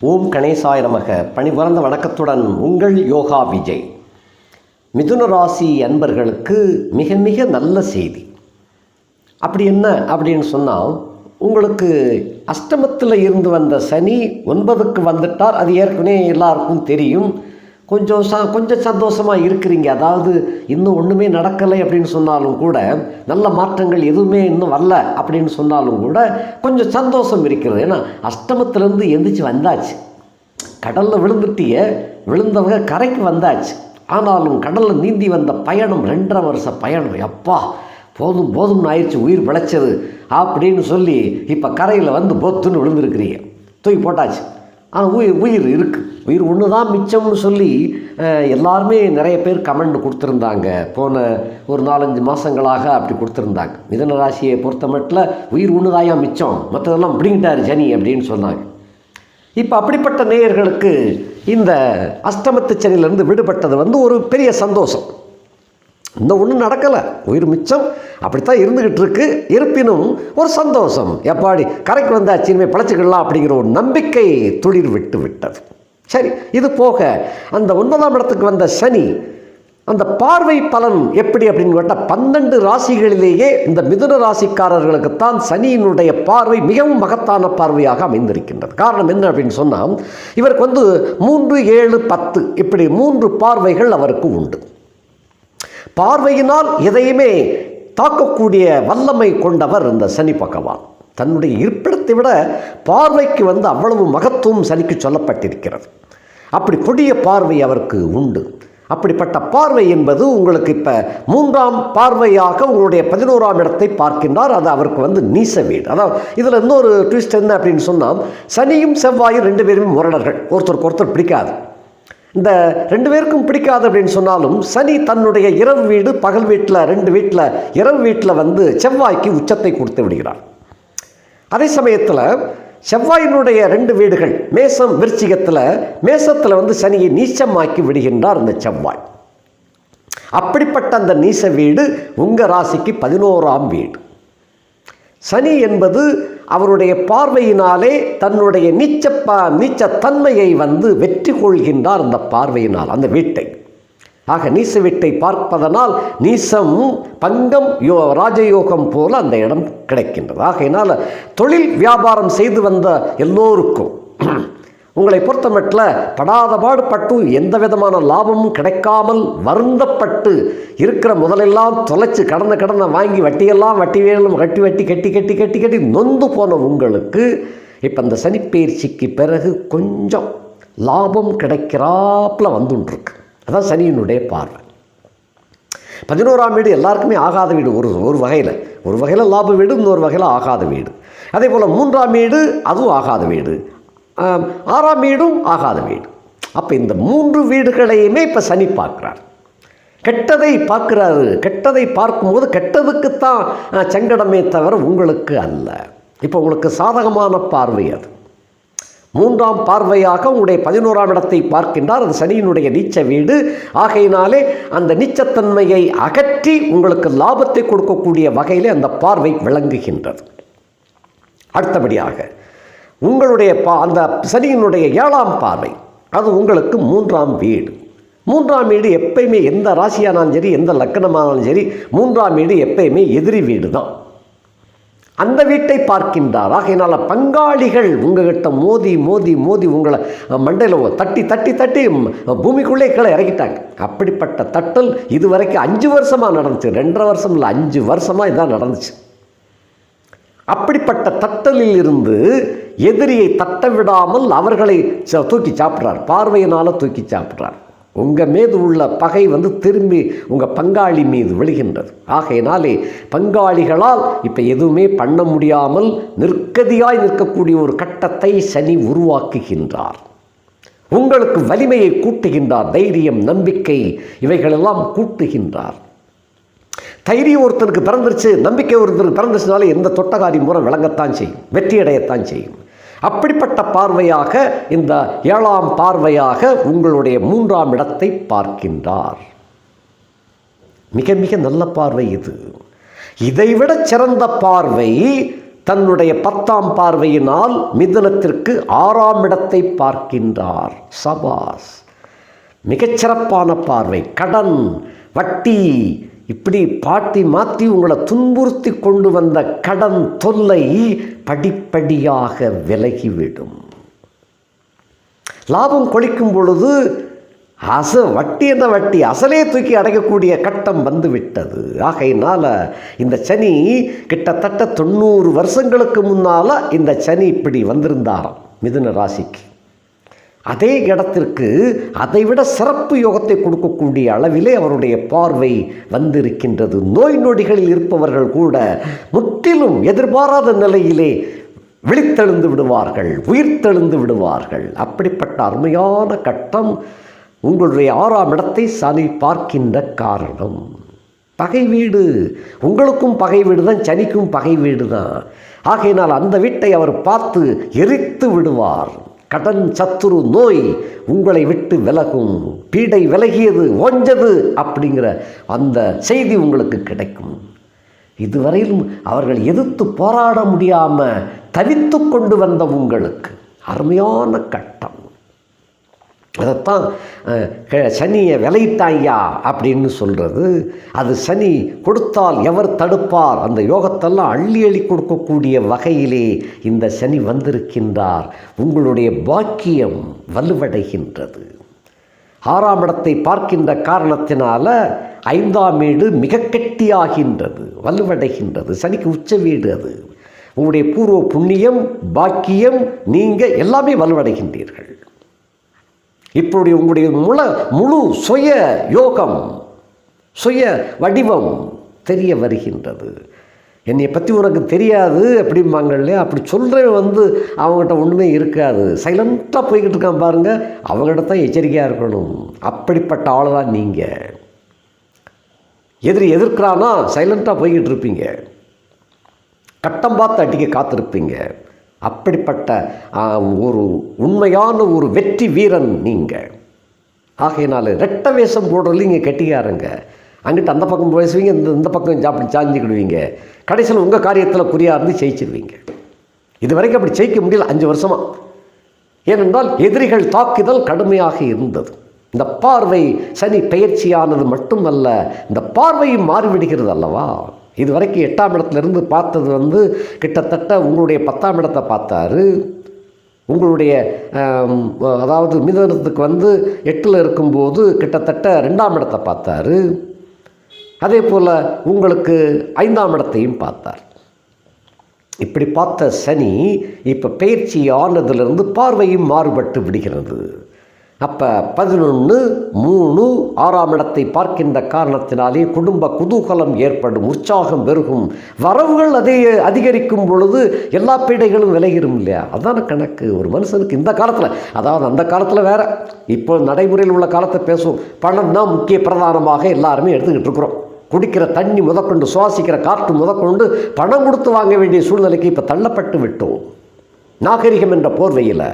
ஓம் கணேசாய நமக. பணிபுரந்த வணக்கத்துடன் உங்கள் யோகா விஜய். மிதுன ராசி அன்பர்களுக்கு மிக மிக நல்ல செய்தி. அப்படி என்ன அப்படின்னு சொன்னால் உங்களுக்கு அஷ்டமத்தில் இருந்து வந்த சனி ஒன்பதுக்கு வந்துட்டார். அது ஏற்கனவே எல்லாருக்கும் தெரியும். கொஞ்சம் ச கொஞ்சம் சந்தோஷமாக இருக்கிறீங்க. அதாவது இன்னும் ஒன்றுமே நடக்கலை அப்படின்னு சொன்னாலும் கூட நல்ல மாற்றங்கள் எதுவுமே இன்னும் வரல அப்படின்னு சொன்னாலும் கூட கொஞ்சம் சந்தோஷம் இருக்கிறது. ஏன்னா அஷ்டமத்துலேருந்து எந்திரிச்சு வந்தாச்சு. கடலில் விழுந்துட்டிய விழுந்தவங்க கரைக்கு வந்தாச்சு. ஆனாலும் கடலில் நீந்தி வந்த பயணம் ரெண்டரை வருஷ பயணம். எப்பா போதும் போதும்னு ஆயிடுச்சு உயிர் பிழைச்சது அப்படின்னு சொல்லி இப்போ கரையில் வந்து பொத்துன்னு விழுந்திருக்கிறீங்க. தூக்கி போட்டாச்சு. ஆனால் உயிர் உயிர் இருக்குது உயிர் ஒன்று தான் மிச்சம்னு சொல்லி எல்லாருமே நிறைய பேர் கமெண்ட் கொடுத்துருந்தாங்க. போன ஒரு நாலஞ்சு மாதங்களாக அப்படி கொடுத்துருந்தாங்க. மிதன ராசியை பொறுத்த மட்டில் உயிர் ஒன்று தாயா மிச்சம்? மற்றதெல்லாம் பிடிங்கிட்டார் ஜனி அப்படின்னு சொன்னாங்க. இப்போ அப்படிப்பட்ட நேயர்களுக்கு இந்த அஷ்டமத்து சனியிலிருந்து விடுபட்டது வந்து ஒரு பெரிய சந்தோஷம். இந்த ஒன்றும் நடக்கலை. உயிர் மிச்சம். அப்படித்தான் இருந்துக்கிட்டு இருக்கு. இருப்பினும் ஒரு சந்தோஷம். எப்பாடி? கரைக்கு வந்தாச்சு இனிமேல் பிழைச்சிக்கலாம் அப்படிங்கிற ஒரு நம்பிக்கை துளிர் விட்டு விட்டது. சரி இது போக அந்த ஒன்பதாம் இடத்துக்கு வந்த சனி அந்த பார்வை பலன் எப்படி அப்படின்னு கேட்டால் பன்னெண்டு ராசிகளிலேயே இந்த மிதுன ராசிக்காரர்களுக்குத்தான் சனியினுடைய பார்வை மிகவும் மகத்தான பார்வையாக அமைந்திருக்கின்றது. காரணம் என்ன அப்படின்னு சொன்னால் இவருக்கு வந்து மூன்று ஏழு பத்து இப்படி மூன்று பார்வைகள் அவருக்கு உண்டு. பார்வையினால் எதையுமே தாக்கக்கூடிய வல்லமை கொண்டவர் இந்த சனி பகவான். தன்னுடைய இருப்பிடத்தை விட பார்வைக்கு வந்து அவ்வளவு மகத்துவம் சனிக்கு சொல்லப்பட்டிருக்கிறது. அப்படி கொடிய பார்வை அவருக்கு உண்டு. அப்படிப்பட்ட பார்வை என்பது உங்களுக்கு இப்போ மூன்றாம் பார்வையாக உங்களுடைய பதினோராம் இடத்தை பார்க்கின்றார். அது அவருக்கு வந்து நீச வீடு. அதாவது இதில் இன்னொரு ட்விஸ்ட் என்ன அப்படின்னு சொன்னால் சனியும் செவ்வாயும் ரெண்டு பேருமே முரடர்கள். ஒருத்தருக்கு ஒருத்தர் பிடிக்காது. இந்த ரெண்டு பேருக்கும் பிடிக்காது அப்படின்னு சொன்னாலும் சனி தன்னுடைய இரவு வீடு பகல் வீட்டில் ரெண்டு வீட்டில் இரவு வீட்டில் வந்து செவ்வாய்க்கு உச்சத்தை கொடுத்து விடுகிறார். அதே சமயத்தில் செவ்வாயினுடைய ரெண்டு வீடுகள் மேசம் விருச்சிகத்தில் மேசத்தில் வந்து சனியை நீச்சமாக்கி விடுகின்றார் அந்த செவ்வாய். அப்படிப்பட்ட அந்த நீச வீடு உங்கள் ராசிக்கு பதினோராம் வீடு. சனி என்பது அவருடைய பார்வையினாலே தன்னுடைய நீச்ச ப நீச்சத்தன்மையை வந்து வெற்றி கொள்கின்றார் அந்த பார்வையினால் அந்த வீட்டை. ஆக நீச வீட்டை பார்ப்பதனால் நீசம் பங்கம் யோ ராஜயோகம் போல அந்த இடம் கிடைக்கின்றது. ஆகையினால் தொழில் வியாபாரம் செய்து வந்த எல்லோருக்கும் உங்களை பொறுத்தமட்டில் படாத பாடுபட்டு எந்த விதமான லாபமும் கிடைக்காமல் வருந்தப்பட்டு இருக்கிற முதலெல்லாம் தொலைச்சு கடனை கடனை வாங்கி வட்டியெல்லாம் வட்டி வேணும் கட்டி வட்டி கட்டி கட்டி கட்டி கட்டி நொந்து போன உங்களுக்கு இப்போ இந்த சனிப்பயிற்சிக்கு பிறகு கொஞ்சம் லாபம் கிடைக்கிறாப்புல வந்துட்டுருக்கு அதான் சனியினுடைய பார்வை. பதினோராம் வீடு எல்லாருக்குமே ஆகாத வீடு. ஒரு ஒரு வகையில். ஒரு வகையில் லாப வீடு இன்னொரு வகையில் ஆகாத வீடு. அதே போல் மூன்றாம் வீடு அதுவும் ஆகாத வீடு. ஆறாம் வீடும் ஆகாத வீடு. அப்போ இந்த மூன்று வீடுகளையுமே இப்போ சனி பார்க்குறார். கெட்டதை பார்க்குறாரு. கெட்டதை பார்க்கும்போது கெட்டதுக்குத்தான் சங்கடமே தவிர உங்களுக்கு அல்ல. இப்போ உங்களுக்கு சாதகமான பார்வை அது. மூன்றாம் பார்வையாக உங்களுடைய பதினோராம் இடத்தை பார்க்கின்றார். அது சனியினுடைய நீச்ச வீடு. ஆகையினாலே அந்த நீச்சத்தன்மையை அகற்றி உங்களுக்கு லாபத்தை கொடுக்கக்கூடிய வகையிலே அந்த பார்வை விளங்குகின்றது. அடுத்தபடியாக உங்களுடைய பா அந்த சனியினுடைய ஏழாம் பார்வை. அது உங்களுக்கு மூன்றாம் வீடு. மூன்றாம் வீடு எப்பயுமே எந்த ராசியானாலும் சரி எந்த லக்கணமானாலும் சரி மூன்றாம் வீடு எப்பயுமே எதிரி வீடு தான் அந்த வீட்டை பார்க்கின்றார். ஆகையினால் பங்காளிகள் உங்ககிட்ட மோதி மோதி மோதி உங்களை மண்டையில் தட்டி தட்டி தட்டி பூமிக்குள்ளே கீழே இறக்கிட்டாங்க. அப்படிப்பட்ட தட்டல் இதுவரைக்கும் அஞ்சு வருஷமாக நடந்துச்சு. ரெண்டரை வருஷம் இல்லை அஞ்சு வருஷமாக இதான் நடந்துச்சு. அப்படிப்பட்ட தட்டலில் இருந்து எதிரியை தட்ட விடாமல் அவர்களை ச- தூக்கி சாப்பிட்றார். பார்வையினால் தூக்கி சாப்பிட்றார். உங்கள் மீது உள்ள பகை வந்து திரும்பி உங்கள் பங்காளி மீது விழுகின்றது. ஆகையினாலே பங்காளிகளால் இப்போ எதுவுமே பண்ண முடியாமல் நிற்கதியாய் நிற்கக்கூடிய ஒரு கட்டத்தை சனி உருவாக்குகின்றார். உங்களுக்கு வலிமையை கூட்டுகின்றார். தைரியம் நம்பிக்கை இவைகளெல்லாம் கூட்டுகின்றார். தைரியம் ஒருத்தனுக்கு பிறந்துருச்சு நம்பிக்கை ஒருத்தனுக்கு பிறந்துச்சுனாலே எந்த தொட்டகாரி முறை விளங்கத்தான் செய்யும் வெற்றி அடையத்தான் செய்யும். அப்படிப்பட்ட பார்வையாக இந்த ஏழாம் பார்வையாக உங்களுடைய மூன்றாம் இடத்தை பார்க்கின்றார். மிக மிக நல்ல பார்வை இது. இதைவிட சிறந்த பார்வை தன்னுடைய பத்தாம் பார்வையினால் மிதுனத்திற்கு ஆறாம் இடத்தை பார்க்கின்றார். சபாஸ். மிகச்சிறப்பான பார்வை. கடன் வட்டி இப்படி பாட்டி மாற்றி உங்களை துன்புறுத்தி கொண்டு வந்த கடன் தொல்லை படிப்படியாக விலகிவிடும். லாபம் கொளிக்கும் பொழுது அச வட்டி என்ன வட்டி? அசலே தூக்கி அடைக்கக்கூடிய கட்டம் வந்து விட்டது ஆகையினால இந்த சனி கிட்டத்தட்ட தொண்ணூறு வருஷங்களுக்கு முன்னால் இந்த சனி இப்படி வந்திருந்தாராம் மிதுன ராசிக்கு. அதே இடத்திற்கு அதைவிட சிறப்பு யோகத்தை கொடுக்கக்கூடிய அளவிலே அவருடைய பார்வை வந்திருக்கின்றது. நோய் நொடிகளில் இருப்பவர்கள் கூட முற்றிலும் எதிர்பாராத நிலையிலே விழித்தெழுந்து விடுவார்கள் உயிர்த்தெழுந்து விடுவார்கள். அப்படிப்பட்ட அருமையான கட்டம் உங்களுடைய ஆறாம் இடத்தை சனி பார்க்கின்ற காரணம். பகை வீடு உங்களுக்கும் பகை வீடு தான் சனிக்கும் பகை வீடு தான் ஆகையினால் அந்த வீட்டை அவர் பார்த்து எரித்து விடுவார். கடன் சத்துரு நோய் உங்களை விட்டு விலகும். பீடை விலகியது ஓஞ்சது அப்படிங்கிற அந்த செய்தி உங்களுக்கு கிடைக்கும். இதுவரையிலும் அவர்கள் எதிர்த்து போராட முடியாமல் தவித்து கொண்டு வந்த உங்களுக்கு அருமையான கட்டம். அதைத்தான் சனியை விலையிட்டாய்யா அப்படின்னு சொல்கிறது அது சனி கொடுத்தால் எவர் தடுப்பார்? அந்த யோகத்தெல்லாம் அள்ளி அள்ளி கொடுக்கக்கூடிய வகையிலே இந்த சனி வந்திருக்கின்றார். உங்களுடைய பாக்கியம் வலுவடைகின்றது. ஆறாம் இடத்தை பார்க்கின்ற காரணத்தினால ஐந்தாம் வீடு மிக கெட்டியாகின்றது வலுவடைகின்றது. சனிக்கு உச்ச வீடு அது. உங்களுடைய பூர்வ புண்ணியம் பாக்கியம் நீங்கள் எல்லாமே வலுவடைகின்றீர்கள். இப்படி உங்களுடைய முழ முழு சுய யோகம் சுய வடிவம் தெரிய வருகின்றது. என்னை பற்றி உனக்கு தெரியாது அப்படிம்பாங்க இல்லையா? அப்படி சொல்கிறவன் வந்து அவங்ககிட்ட ஒன்றுமே இருக்காது. சைலண்ட்டாக போய்கிட்டு இருக்கான் பாருங்கள் அவங்ககிட்ட தான் எச்சரிக்கையாக இருக்கணும். அப்படிப்பட்ட ஆள் தான் நீங்கள் எதிரி எதிர்க்கிறானா? சைலண்ட்டாக போய்கிட்டு இருப்பீங்க. கட்டம் பார்த்து அடிக்க காத்திருப்பீங்க. அப்படிப்பட்ட ஒரு உண்மையான ஒரு வெற்றி வீரன் நீங்கள். ஆகையினால ரெட்ட வேஷம் போடுறதுல இங்கே கெட்டிக்காரங்க. அங்கிட்டு அந்த பக்கம் பேசுவீங்க இந்த இந்த பக்கம் அப்படி சாஞ்சிக்கிடுவீங்க. கடைசியில் உங்கள் காரியத்தில் குறியாக இருந்து ஜெயிச்சிருவீங்க. இது வரைக்கும் அப்படி ஜெயிக்க முடியல அஞ்சு வருஷமாக ஏனென்றால் எதிரிகள் தாக்குதல் கடுமையாக இருந்தது. இந்த பார்வை சனி பெயர்ச்சியானது மட்டுமல்ல இந்த பார்வையும் மாறிவிடுகிறது அல்லவா? இது வரைக்கும் எட்டாம் இடத்துலேருந்து பார்த்தது வந்து கிட்டத்தட்ட உங்களுடைய பத்தாம் இடத்தை பார்த்தாரு. உங்களுடைய அதாவது மிதனத்துக்கு வந்து எட்டில் இருக்கும்போது கிட்டத்தட்ட ரெண்டாம் இடத்தை பார்த்தாரு. அதே போல் உங்களுக்கு ஐந்தாம் இடத்தையும் பார்த்தார். இப்படி பார்த்த சனி இப்போ பயிற்சி ஆனதுலேருந்து பார்வையும் மாறுபட்டு விடுகிறது. அப்போ பதினொன்று மூணு ஆறாம் இடத்தை பார்க்கின்ற காரணத்தினாலே குடும்ப குதூகலம் ஏற்படும் உற்சாகம் பெருகும். வரவுகள் அதே அதிகரிக்கும் பொழுது எல்லா பீடைகளும் விலகிடும் இல்லையா? அதான கணக்கு. ஒரு மனுஷனுக்கு இந்த காலத்தில் அதாவது அந்த காலத்தில் வேற இப்போ நடைமுறையில் உள்ள காலத்தை பேசுவோம். பணம் தான் முக்கிய பிரதானமாக எல்லாருமே எடுத்துக்கிட்டு இருக்கிறோம். குடிக்கிற தண்ணி முதற்கொண்டு சுவாசிக்கிற காற்று முதற்கொண்டு பணம் கொடுத்து வாங்க வேண்டிய சூழ்நிலைக்கு இப்போ தள்ளப்பட்டு விட்டோம். நாகரிகம் என்ற போர்வையில்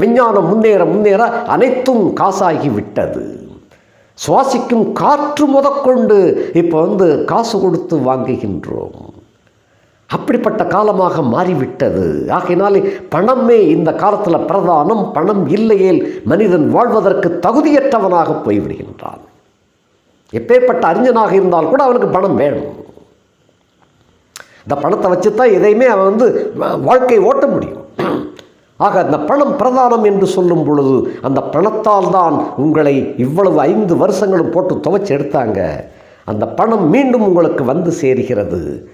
விஞ்ஞானம் முன்னேற முன்னேற அனைத்தும் காசாகி விட்டது சுவாசிக்கும் காற்று முதற்கொண்டு இப்போ வந்து காசு கொடுத்து வாங்குகின்றோம். அப்படிப்பட்ட காலமாக மாறிவிட்டது. ஆகையினாலே பணமே இந்த காலத்தில் பிரதானம் பணம் இல்லையேல் மனிதன் வாழ்வதற்கு தகுதியற்றவனாக போய்விடுகின்றான். எப்பேற்பட்ட அறிஞனாக இருந்தால் கூட அவனுக்கு பணம் வேணும். இந்த பணத்தை வச்சு தான் எதையுமே அவன் வந்து வாழ்க்கை ஓட்ட முடியும். ஆக அந்த பணம் பிரதானம் என்று சொல்லும் பொழுது அந்த பணத்தால் தான் உங்களை இவ்வளவு ஐந்து வருஷங்களும் போட்டு துவைச்சு எடுத்தாங்க. அந்த பணம் மீண்டும் உங்களுக்கு வந்து சேர்கிறது.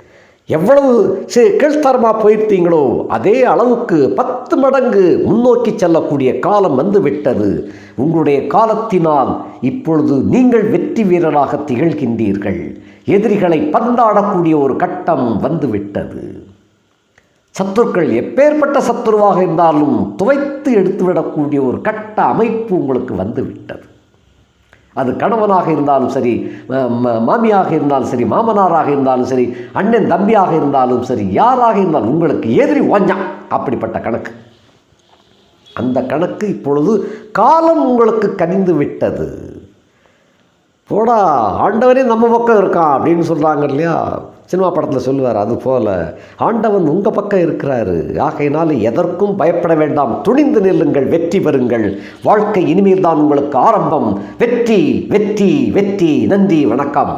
எவ்வளவு சே- கீழ்த்தரமாக போயிருந்தீங்களோ அதே அளவுக்கு பத்து மடங்கு முன்னோக்கி செல்லக்கூடிய காலம் வந்து விட்டது. உங்களுடைய காலத்தினால் இப்பொழுது நீங்கள் வெற்றி வீரராக திகழ்கின்றீர்கள். எதிரிகளை பந்தாடக்கூடிய ஒரு கட்டம் வந்து விட்டது. சத்துருக்கள் எப்பேற்பட்ட சத்துருவாக இருந்தாலும் துவைத்து எடுத்துவிடக்கூடிய ஒரு கட்ட அமைப்பு உங்களுக்கு வந்து விட்டது அது கணவனாக இருந்தாலும் சரி மாமியாக இருந்தாலும் சரி மாமனாராக இருந்தாலும் சரி அண்ணன் தம்பியாக இருந்தாலும் சரி யாராக இருந்தாலும் உங்களுக்கு எதிரி ஓஞ்சான் அப்படிப்பட்ட கணக்கு. அந்த கணக்கு இப்பொழுது காலம் உங்களுக்கு கனிந்து விட்டது. போடா ஆண்டவரே நம்ம பக்கம் இருக்கான் அப்படின்னு சொல்கிறாங்க இல்லையா? சினிமா படத்தில் சொல்லுவார் அது போல ஆண்டவன் உங்கள் பக்கம் இருக்கிறாரு. ஆகையினால எதற்கும் பயப்பட வேண்டாம். துணிந்து நில்லுங்கள் வெற்றி பெறுங்கள். வாழ்க்கை இனிமேல் தான் உங்களுக்கு ஆரம்பம். வெற்றி வெற்றி வெற்றி. நன்றி வணக்கம்.